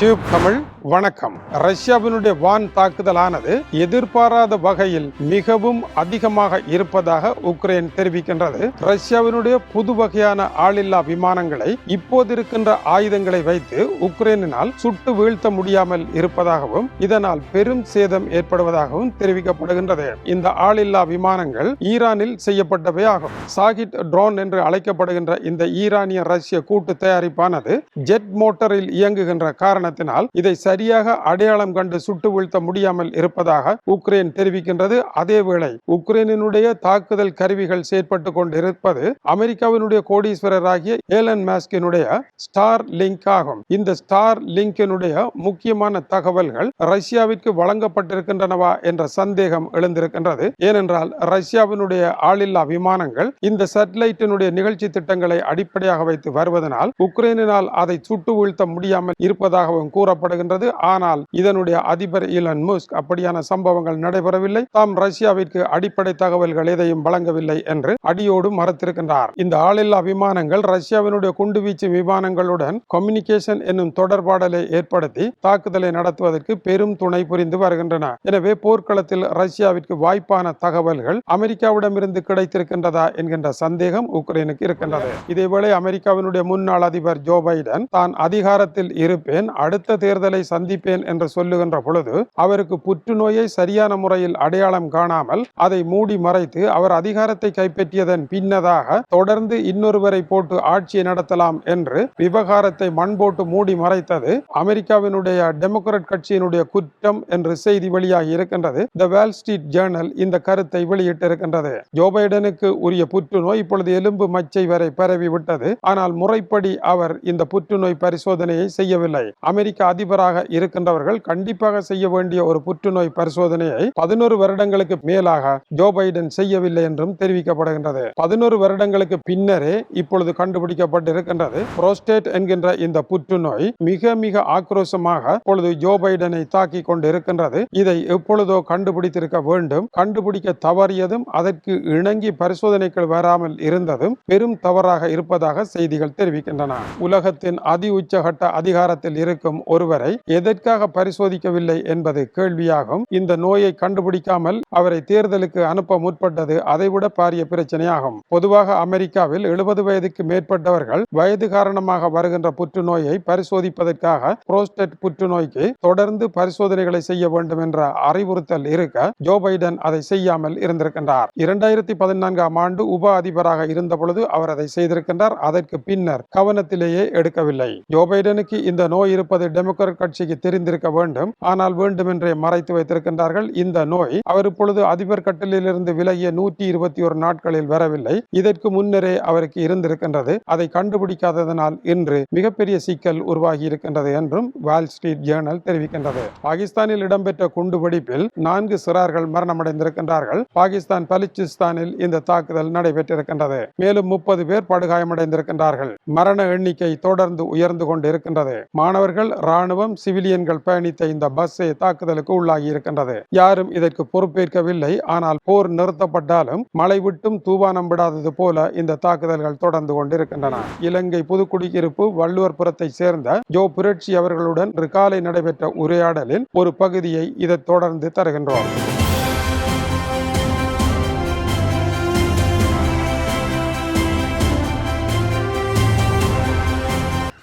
Tube Tamil வணக்கம். ரஷ்யாவினுடைய வான் தாக்குதலானது எதிர்பாராத வகையில் மிகவும் அதிகமாக இருப்பதாக உக்ரைன் தெரிவிக்கின்றது. ரஷ்யாவினுடைய புது வகையான ஆளில்லா விமானங்களை இப்போது இருக்கின்ற ஆயுதங்களை வைத்து உக்ரைனினால் சுட்டு வீழ்த்த முடியாமல் இருப்பதாகவும் இதனால் பெரும் சேதம் ஏற்படுவதாகவும் தெரிவிக்கப்படுகின்றது. இந்த ஆளில்லா விமானங்கள் ஈரானில் செய்யப்பட்டவை ஆகும். சாகிட் ட்ரோன் என்று அழைக்கப்படுகின்ற இந்த ஈரானிய ரஷ்ய கூட்டு தயாரிப்பானது ஜெட் மோட்டரில் இயங்குகின்ற காரணத்தினால் இதை சரியாக அடையாளம் கண்டு சுட்டு வீழ்த்த முடியாமல் இருப்பதாக உக்ரைன் தெரிவிக்கின்றது. அதேவேளை உக்ரைனினுடைய தாக்குதல் கருவிகள் செயற்பட்டு கொண்டிருப்பது அமெரிக்காவினுடைய கோடீஸ்வரராகிய ஏலன் மாஸ்கினுடைய ஸ்டார் லிங்க் ஆகும் இந்த ஸ்டார் லிங்கினுடைய முக்கியமான தகவல்கள் ரஷ்யாவிற்கு வழங்கப்பட்டிருக்கின்றனவா என்ற சந்தேகம் எழுந்திருக்கின்றது. ஏனென்றால் ரஷ்யாவினுடைய ஆளில்லா விமானங்கள் இந்த சேட்டலைட்டினுடைய நிகழ்ச்சி திட்டங்களை அடிப்படையாக வைத்து வருவதனால் உக்ரைனினால் அதை சுட்டு வீழ்த்த முடியாமல் இருப்பதாகவும் கூறப்படுகின்றது. ஆனால் இதனுடைய அதிபர் இலன் முஸ்க் அப்படியான சம்பவங்கள் நடைபெறவில்லை. தாம் ரஷ்யாவிற்கு அடிப்படை தகவல்கள் எதையும் வழங்கவில்லை என்று அடியோடு மறுத்திருக்கின்றார். இந்த ஆளில்லா விமானங்கள் ரஷ்யாவினுடைய குண்டுவீச்சு விமானங்களுடன் கம்யூனிகேஷன் என்னும் தொடர்பாடலை ஏற்படுத்தி தாக்குதலை நடத்துவதற்கு பெரும் துணை புரிந்து வருகின்றன. எனவே போர்க்களத்தில் ரஷ்யாவிற்கு வாய்ப்பான தகவல்கள் அமெரிக்காவிடமிருந்து கிடைத்திருக்கின்றதா என்கின்ற சந்தேகம் உக்ரைனுக்கு இருக்கின்றது. இதேவேளை அமெரிக்காவினுடைய முன்னாள் அதிபர் ஜோ பைடன் தான் அதிகாரத்தில் இருப்பேன் அடுத்த தேர்தலை சந்திப்பேன் என்று சொல்லுகின்ற பொழுது அவருக்கு புற்றுநோயை சரியான முறையில் அடையாளம் காணாமல் அதை மூடி மறைத்து அவர் அதிகாரத்தை கைப்பற்றியதன் பின்னதாக தொடர்ந்து இன்னொருவரை போட்டு ஆட்சியை நடத்தலாம் என்று விவகாரத்தை மண் போட்டு மூடி மறைத்தது அமெரிக்காவினுடைய டெமோக்ராட் கட்சியினுடைய குற்றம் என்று செய்தி வெளியாகி இருக்கின்றது. த வேல் ஸ்ட்ரீட் ஜேர்னல் இந்த கருத்தை வெளியிட்டிருக்கின்றது. ஜோ பைடனுக்கு உரிய புற்றுநோய் இப்பொழுது எலும்பு மச்சை வரை பரவி விட்டது. ஆனால் முறைப்படி அவர் இந்த புற்றுநோய் பரிசோதனையை செய்யவில்லை. அமெரிக்க அதிபராக இருக்கின்றவர்கள் கண்டிப்பாக செய்ய வேண்டிய ஒரு புற்றுநோய் பரிசோதனையை பதினோரு வருடங்களுக்கு மேலாக ஜோ பைடன் செய்யவில்லை என்றும் தெரிவிக்கப்படுகின்றது. பதினோரு வருடங்களுக்கு பின்னரே இப்பொழுது கண்டுபிடிக்கப்பட்டிருக்கின்றது. புரோஸ்டேட் என்கின்ற இந்த புற்றுநோய் மிக மிக ஆக்ரோஷமாக இப்பொழுது ஜோ பைடனை தாக்கி கொண்டிருக்கின்றது. இதை எப்பொழுதோ கண்டுபிடித்திருக்க வேண்டும். கண்டுபிடிக்க தவறியதும் அதற்கு இணங்கி பரிசோதனைகள் வராமல் இருந்ததும் பெரும் தவறாக இருப்பதாக செய்திகள் தெரிவிக்கின்றன. உலகத்தின் அதி உச்சகட்ட அதிகாரத்தில் இருக்கும் ஒருவரை எதற்காக பரிசோதிக்கவில்லை என்பது கேள்வியாகும். இந்த நோயை கண்டுபிடிக்காமல் அவரை தேர்தலுக்கு அனுப்ப முற்பட்டது அதைவிட பாரிய பிரச்சனையாகும். பொதுவாக அமெரிக்காவில் எழுபது வயதுக்கு மேற்பட்டவர்கள் வயது காரணமாக வருகின்ற புற்றுநோயை பரிசோதிப்பதற்காக புரோஸ்டேட் புற்றுநோய்க்கு தொடர்ந்து பரிசோதனைகளை செய்ய வேண்டும் என்ற அறிவுறுத்தல் இருக்க ஜோ பைடன் அதை செய்யாமல் இருந்திருக்கின்றார். இரண்டாயிரத்தி பதினான்காம் ஆண்டு உப அதிபராக இருந்த பொழுது அவர் அதை செய்திருக்கின்றார். அதற்கு பின்னர் கவனத்திலேயே எடுக்கவில்லை. ஜோ பைடனுக்கு இந்த நோய் இருப்பது டெமோக்ராட் கட்சிக்கு தெரிந்திருக்க வேண்டும். ஆனால் வேண்டுமென்றே மறைத்து வைத்திருக்கின்றார்கள். இந்த நோய் அவர் இப்பொழுது அதிபர் கட்டிலிருந்து விலகிய நூற்றி இருபத்தி ஒரு நாட்களில் வரவில்லை. இதற்கு முன்னரே அவருக்கு இருந்திருக்கின்றது. அதை கண்டுபிடிக்காததனால் இன்று மிகப்பெரிய சிக்கல் உருவாகி இருக்கின்றது என்றும் வால் ஸ்ட்ரீட் ஜேர்னல் தெரிவிக்கின்றது. பாகிஸ்தானில் இடம்பெற்ற குண்டுவெடிப்பில் நான்கு சிறார்கள் மரணமடைந்திருக்கின்றார்கள். பாகிஸ்தான் பலிச்சிஸ்தானில் இந்த தாக்குதல் நடைபெற்றிருக்கின்றது. மேலும் முப்பது பேர் படுகாயமடைந்திருக்கின்றார்கள். மரண எண்ணிக்கை தொடர்ந்து உயர்ந்து கொண்டிருக்கின்றது. மாணவர்கள் ராணுவம் சிவிலியன்கள் பயணித்த இந்த பஸ்ஸே தாக்குதலுக்கு உள்ளாகி இருக்கின்றது. யாரும் இதற்கு பொறுப்பேற்கவில்லை. ஆனால் போர் நிறுத்தப்பட்டாலும் மழை விட்டும் தூவானம் விடாதது போல இந்த தாக்குதல்கள் தொடர்ந்து கொண்டிருக்கின்றன. இலங்கை புதுக்குடியிருப்பு வள்ளுவர்புரத்தை சேர்ந்த ஜோ புரட்சி அவர்களுடன் இன்று காலை நடைபெற்ற உரையாடலில் ஒரு பகுதியை இதை தொடர்ந்து தருகின்றோம்.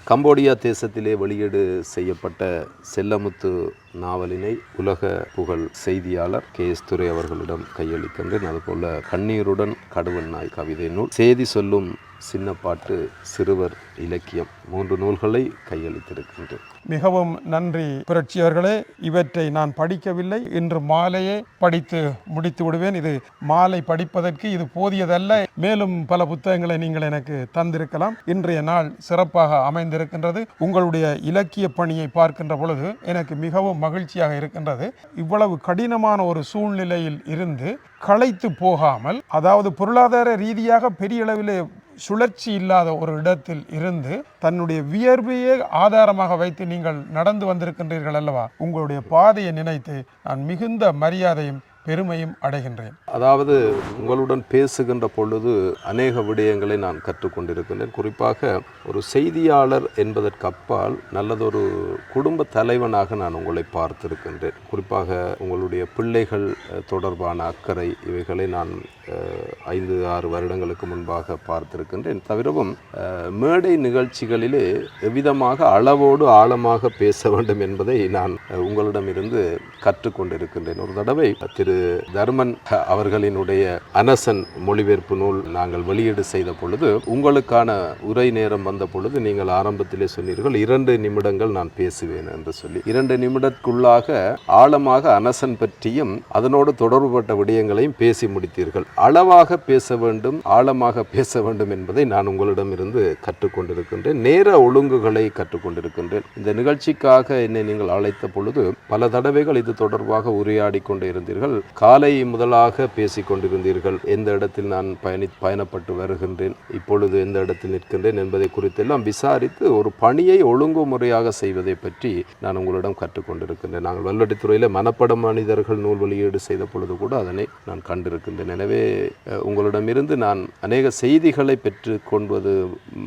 கம்போடியா தேசத்திலே வெளியீடு செய்யப்பட்ட செல்லமுத்து நாவலினை உலக புகழ் செய்தியாளர் கே எஸ் துரை அவர்களிடம் கையளிக்கின்றேன். அதுபோல கண்ணீருடன் கடுவன் நாய் கவிதை நூல் செய்தி சொல்லும் சின்ன பாட்டு சிறுவர் இலக்கியம் மூன்று நூல்களை கையளித்திருக்கின்றேன் மிகவும் நன்றி புரட்சியவர்களே இவற்றை நான் படிக்கவில்லை. இன்று மாலையே படித்து முடித்து விடுவேன். இது மாலை படிப்பதற்கு இது போதியதல்ல. மேலும் பல புத்தகங்களை நீங்கள் எனக்கு தந்திருக்கலாம். இன்றைய நாள் சிறப்பாக அமைந்திருக்கின்றது. உங்களுடைய இலக்கிய பணியை பார்க்கின்ற பொழுது எனக்கு மிகவும் மகிழ்ச்சியாக இருக்கின்றது. இவ்வளவு கடினமான ஒரு சூழ்நிலையில் இருந்து களைத்து போகாமல் அதாவது பொருளாதார ரீதியாக பெரிய அளவிலே சுழற்சி இல்லாத ஒரு இடத்தில் இருந்து தன்னுடைய வியர்வையே ஆதாரமாக வைத்து நீங்கள் நடந்து வந்திருக்கின்றீர்கள் அல்லவா? உங்களுடைய பாதையை நினைத்து நான் மிகுந்த மரியாதையும் பெருமையும் அடைகின்றேன். அதாவது உங்களுடன் பேசுகின்ற பொழுது அநேக விடயங்களை நான் கற்றுக்கொண்டிருக்கின்றேன். குறிப்பாக ஒரு செய்தியாளர் என்பதற்கு அப்பால் நல்லதொரு குடும்ப தலைவனாக நான் உங்களை பார்த்திருக்கின்றேன். குறிப்பாக உங்களுடைய பிள்ளைகள் தொடர்பான அக்கறை இவைகளை நான் ஐந்து ஆறு வருடங்களுக்கு முன்பாக பார்த்திருக்கின்றேன். தவிரவும் மேடை நிகழ்ச்சிகளிலே எவ்விதமாக அளவோடு ஆழமாக பேச வேண்டும் என்பதை நான் உங்களிடமிருந்து கற்றுக்கொண்டிருக்கின்றேன். ஒரு தடவை திரு. தர்மன் அவர்களினுடைய அனசன் மொழிபெயர்ப்பு நூல் நாங்கள் வெளியீடு செய்த பொழுது உங்களுக்கான உரை நேரம் வந்த பொழுது நீங்கள் ஆரம்பத்திலே சொன்னீர்கள் இரண்டு நிமிடங்கள் நான் பேசுவேன் என்று சொல்லி. இரண்டு நிமிடத்துக்குள்ளாக ஆழமாக அனசன் பற்றியும் அதனோடு தொடர்புபட்ட விடயங்களையும் பேசி முடித்தீர்கள். அளவாக பேச வேண்டும் ஆழமாக பேச வேண்டும் என்பதை நான் உங்களிடமிருந்து கற்றுக்கொண்டிருக்கின்றேன். நேர ஒழுங்குகளை கற்றுக்கொண்டிருக்கின்றேன். இந்த நிகழ்ச்சிக்காக என்னை நீங்கள் அழைத்த பொழுது பல தடவைகள் இது தொடர்பாக உரையாடி கொண்டு இருந்தீர்கள். காலை முதலாக பேசிக் கொண்டிருந்தீர்கள். எந்த இடத்தில் நான் பயணி பயணப்பட்டு வருகின்றேன் இப்பொழுது எந்த இடத்தில் நிற்கின்றேன் என்பதை குறித்தெல்லாம் விசாரித்து ஒரு பணியை ஒழுங்குமுறையாக செய்வதை பற்றி நான் உங்களிடம் கற்றுக்கொண்டிருக்கின்றேன் நாங்கள் வல்லடித்துறையில் மனப்பட மனிதர்கள் நூல் வெளியீடு செய்த பொழுது கூட அதனை நான் கண்டிருக்கின்றேன். எனவே உங்களிடமிருந்து நான் அநேக செய்திகளை பெற்று கொள்வது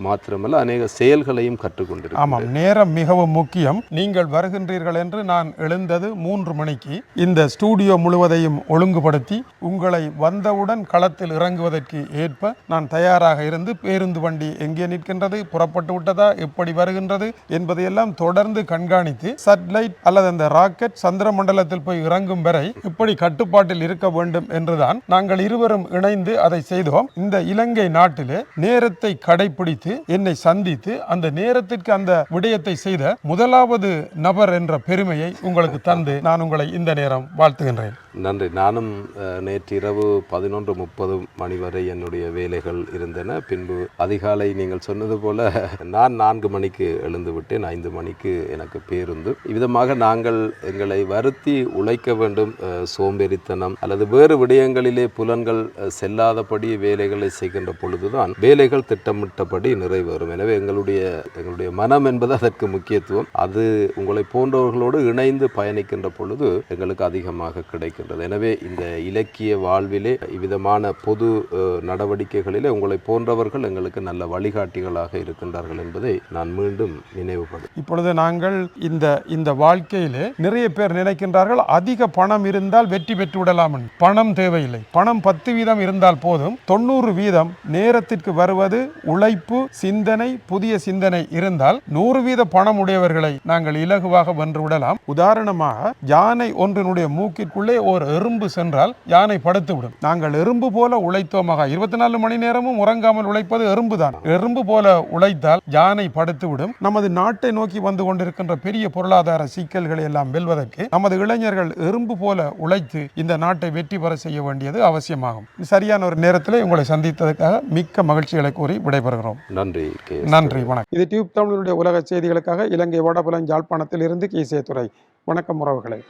மாத்திரமல்ல அநேக செயல்களையும் கற்றுக்கொண்டிருக்கிறேன் ஆமாம் நேரம் மிகவும் முக்கியம். நீங்கள் வருகின்றீர்கள் என்று நான் எழுந்தது மூன்று மணிக்கு. இந்த ஸ்டூடியோ முழுவதையும் ஒழுங்குபடுத்தி உங்களை வந்தவுடன் களத்தில் இறங்குவதற்கு ஏற்ப நான் தயாராக இருந்து பேருந்து வண்டி எங்கே நிற்கின்றது புறப்பட்டு விட்டதா எப்படி வருகின்றது என்பதையெல்லாம் தொடர்ந்து கண்காணித்து சட்லைட் அல்லது அந்த ராக்கெட் சந்திர மண்டலத்தில் போய் இறங்கும் வரை இப்படி கட்டுப்பாட்டில் இருக்க வேண்டும் என்றுதான் நாங்கள் இருவரும் இணைந்து அதை செய்தோம். இந்த இலங்கை நாட்டிலே நேரத்தை கடைபிடித்து என்னை சந்தித்து அந்த நேரத்திற்கு அந்த விடயத்தை செய்த முதலாவது நபர் என்ற பெருமையை உங்களுக்கு தந்து நான் உங்களை இந்த நேரம் வாழ்த்துகின்றேன். நன்றி. நானும் நேற்று இரவு பதினொன்று முப்பது மணி வரை என்னுடைய வேலைகள் இருந்தன. பின்பு அதிகாலை நீங்கள் சொன்னது போல நான் நான்கு மணிக்கு எழுந்து விட்டேன் ஐந்து மணிக்கு எனக்கு பேருந்து. இவ்விதமாக நாங்கள் எங்களை வருத்தி உழைக்க வேண்டும். சோம்பேறித்தனம் அல்லது வேறு விடயங்களிலே புலன்கள் செல்லாதபடி வேலைகளை செய்கின்ற பொழுதுதான் வேலைகள் திட்டமிட்டபடி நிறைவேறும். எனவே எங்களுடைய எங்களுடைய மனம் என்பது அதற்கு முக்கியத்துவம். அது உங்களை போன்றவர்களோடு இணைந்து பயணிக்கின்ற பொழுது எங்களுக்கு அதிகமாக கிடைக்கும். இருக்கின்றது எனவே இந்த இலக்கிய வாழ்விலே இவ்விதமான பொது நடவடிக்கைகளிலே உங்களை போன்றவர்கள் எங்களுக்கு நல்ல வழிகாட்டிகளாக இருக்கின்றார்கள் என்பதை நான் மீண்டும் நினைவுபடும் இப்பொழுது நாங்கள் இந்த இந்த வாழ்க்கையிலே நிறைய பேர் நினைக்கின்றார்கள் அதிக பணம் இருந்தால் வெற்றி பெற்று விடலாம் பணம் தேவையில்லை. பணம் பத்து வீதம் இருந்தால் போதும். தொண்ணூறு வீதம் நேரத்திற்கு வருவது உழைப்பு சிந்தனை புதிய சிந்தனை இருந்தால் நூறு வீத பணம் உடையவர்களை நாங்கள் இலகுவாக வென்று விடலாம். உதாரணமாக யானை ஒன்றினுடைய மூக்கிற்குள்ளே ஓர் எறும்பு சென்றால் யானை படுத்து விடும். நாங்கள் எறும்பு போல உழைத்தோமாக இருபத்தி நாலு மணி நேரமும் உறங்காமல் உழைப்பது எறும்பு தான் எறும்பு போல உழைத்தால் யானை படுத்து விடும். நமது நாட்டை நோக்கி வந்து கொண்டிருக்கின்ற பெரிய பொருளாதார சிக்கல்களை எல்லாம் வெல்வதற்கு நமது இளைஞர்கள் எறும்பு போல உழைத்து இந்த நாட்டை வெற்றி பெற செய்ய வேண்டியது அவசியமாகும். சரியான ஒரு நேரத்தில் உங்களை சந்தித்ததற்காக மிக்க மகிழ்ச்சிகளை கூறி விடைபெறுகிறோம். நன்றி நன்றி வணக்கம். இது டியூப் தமிழனுடைய உலக செய்திகளுக்காக இலங்கை வடபுலம் யாழ்ப்பாணத்தில் இருந்து கீசே துறை. வணக்கம் உறவுகளே.